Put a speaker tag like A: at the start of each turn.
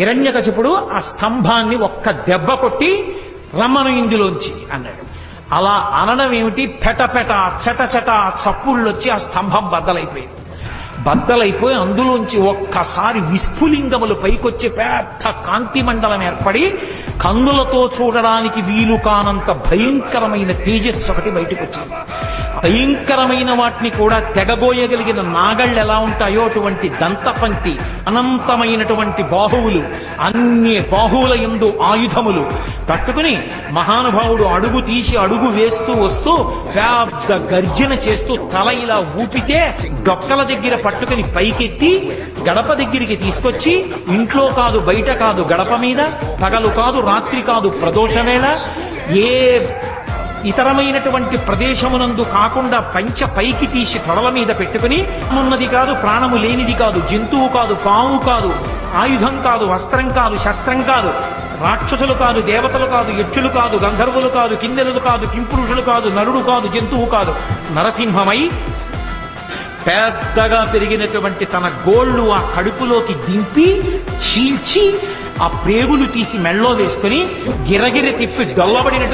A: హిరణ్యకశిపుడు ఆ స్తంభాన్ని ఒక్క దెబ్బ కొట్టి రమ్మను ఇందులోంచి అన్నాడు. అలా అనడం ఏమిటి? పెటపెట పెట చట చప్పుళ్ళొచ్చి ఆ స్తంభం బద్దలైపోయింది. బద్దలైపోయి అందులోంచి ఒక్కసారి విస్ఫులింగములు పైకొచ్చి పెద్ద కాంతి మండలం ఏర్పడి కన్నులతో చూడడానికి వీలు కానంత భయంకరమైన తేజస్సు ఒకటి బయటకు వచ్చింది భయంకరమైన వాటిని కూడా తెగబోయగలిగిన నాగళ్ళు ఎలా ఉంటాయో అటువంటి దంతపంక్తి అనంతమైనటువంటి బాహువులు అన్ని బాహువుల ఎందు ఆయుధములు. పట్టుకుని మహానుభావుడు అడుగు తీసి అడుగు వేస్తూ వస్తూ పెద్ద గర్జన చేస్తూ తల ఇలా ఊపితే డొక్కల దగ్గర పట్టుకుని పైకెత్తి గడప దగ్గరికి తీసుకొచ్చి ఇంట్లో కాదు బయట కాదు గడప మీద పగలు కాదు రాత్రి కాదు ప్రదోషవేళ ఏ ఇతరమైనటువంటి ప్రదేశమునందు కాకుండా పంచ పైకి తీసి తొడల మీద పెట్టుకుని ఉన్నది కాదు ప్రాణము లేనిది కాదు జంతువు కాదు పాము కాదు ఆయుధం కాదు వస్త్రం కాదు శస్త్రం కాదు రాక్షసులు కాదు దేవతలు కాదు యక్షులు కాదు గంధర్వులు కాదు కిందెలు కాదు కింపురుషులు కాదు నరుడు కాదు జంతువు కాదు నరసింహమై పెద్దగా పెరిగినటువంటి తన గోళ్ళు ఆ కడుపులోకి దింపి చీల్చి ఆ ప్రేగులు తీసి మెళ్ళో వేసుకుని గిరగిర తిప్పి డొల్లబడినటువంటి